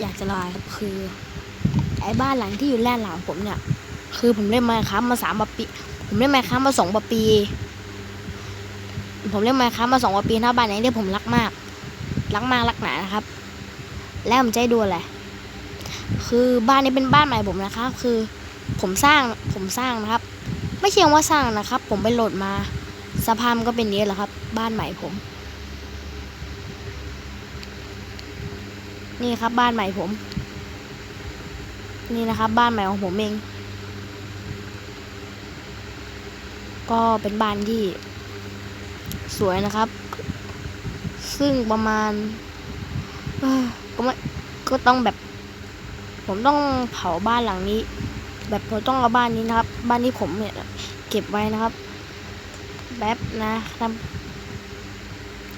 อยากจะลาครับคือไอ้บ้านหลังที่อยู่แล่นหลังผมเนี่ย คือผมเล่นมาครับมาสามปี ผมเล่นมาครับมาสองปี ผมเล่นมาครับมาสองปีนะบ้านนี้ที่ผมรักมาก รักมากรักหนานะครับ แล้วผมจะให้ดูอะไรคือบ้านนี้เป็นบ้านใหม่ผมนะครับ คือผมสร้างผมสร้างนะครับ ไม่เชียงว่าสร้างนะครับ ผมไปโหลดมาสภาพมันก็เป็นนี้แหละครับ บ้านใหม่ผม นี่ครับบ้านใหม่ผม นี่นะครับ บ้านใหม่ของผมเอง ก็เป็นบ้านที่สวยนะครับ ซึ่งประมาณก็ไม่ก็ต้องแบบ ผมต้องเผาบ้านหลังนี้ แบบผมต้องเอาบ้านนี้นะครับ บ้านที่ผมเนี่ยเก็บไว้นะครับแบบนะครับ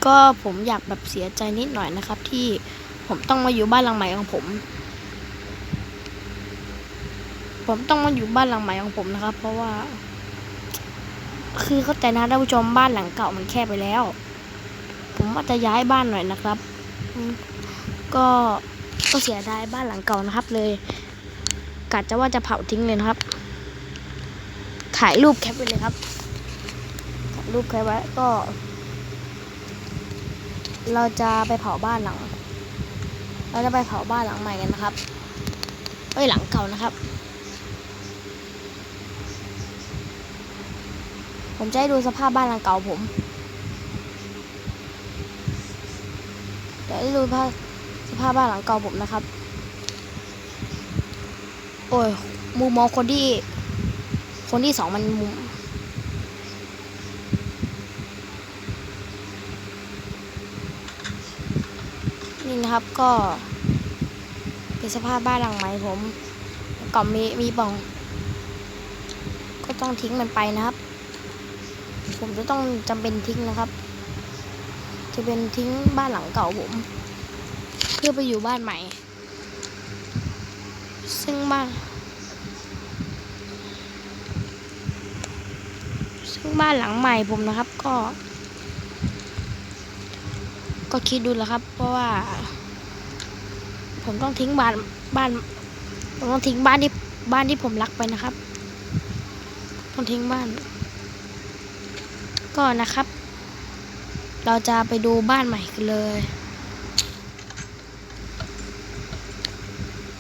ก็ผมอยากแบบเสียใจนิดหน่อยนะครับที่ ผมต้องมาอยู่บ้านหลังใหม่ของผม ผมต้องมาอยู่บ้านหลังใหม่ของผมนะครับ เพราะว่า คือเข้าใจนะท่านผู้ชมบ้านหลังเก่ามันแคบไปแล้ว ผมว่าจะย้ายบ้านหน่อยนะครับ ก็ก็เสียดายบ้านหลังเก่านะครับ เลยกะจะว่าจะเผาทิ้งเลยนะครับ ถ่ายรูปแคปไว้เลยครับถ่ายรูปแคปไว้ก็ เราจะไปเผาบ้านหลัง เราจะไปเผาบ้านหลังใหม่กันนะครับเอ้ยหลังเก่านะครับ ผมจะให้ดูสภาพบ้านหลังเก่าผมเดี๋ยวให้ดูภาพสภาพบ้านหลังเก่าผมนะครับ โอ้ยมุมมองคนที่ คนที่สองมันมุม นี่นะครับก็ เป็นสภาพบ้านหลังใหม่ผมก็มีมีป่อง ก็ต้องทิ้งมันไปนะครับ ผมจะต้องจำเป็นทิ้งนะครับ จะเป็นทิ้งบ้านหลังเก่าผม เพื่อไปอยู่บ้านใหม่ ซึ่งบ้านซึ่งบ้านหลังใหม่ผมนะครับก็ ก็คิดดูแล้วครับ เพราะว่า ผมต้องทิ้งบ้านบ้านผมต้องทิ้งบ้านที่บ้านที่ผมรักไปนะครับต้องทิ้งบ้าน ก็นะครับ เราจะไปดูบ้านใหม่กันเลย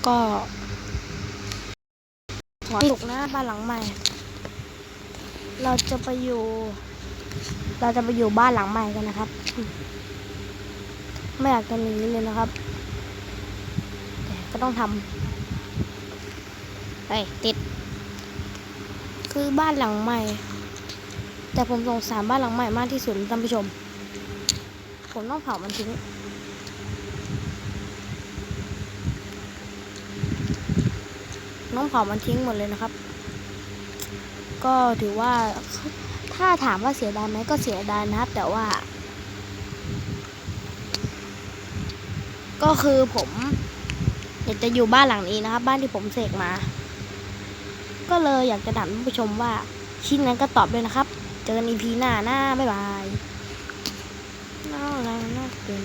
ก็ขอสุกนะบ้านหลังใหม่ เราจะไปอยู่ เราจะไปอยู่บ้านหลังใหม่กันนะครับ ไม่อยากจะหนีเลยนะครับ แต่ก็ต้องทำเฮ้ยติด คือบ้านหลังใหม่ แต่ผมสงสารบ้านหลังใหม่มากที่สุดท่านผู้ชม ผมต้องเผามันทิ้งต้องเผามันทิ้งหมดเลยนะครับ ก็ถือว่าถ้าถามว่าเสียดายไหมก็เสียดายนะครับ แต่ว่า ก็คือผมอยากจะอยู่บ้านหลังนี้นะครับ บ้านที่ผมเสกมา ก็เลยอยากจะถามท่านผู้ชมว่าชิ้นนั้นก็ตอบด้วยนะครับ เจอกันอีพีหน้าหน้าบ๊ายบายน่ารักน่าเกิน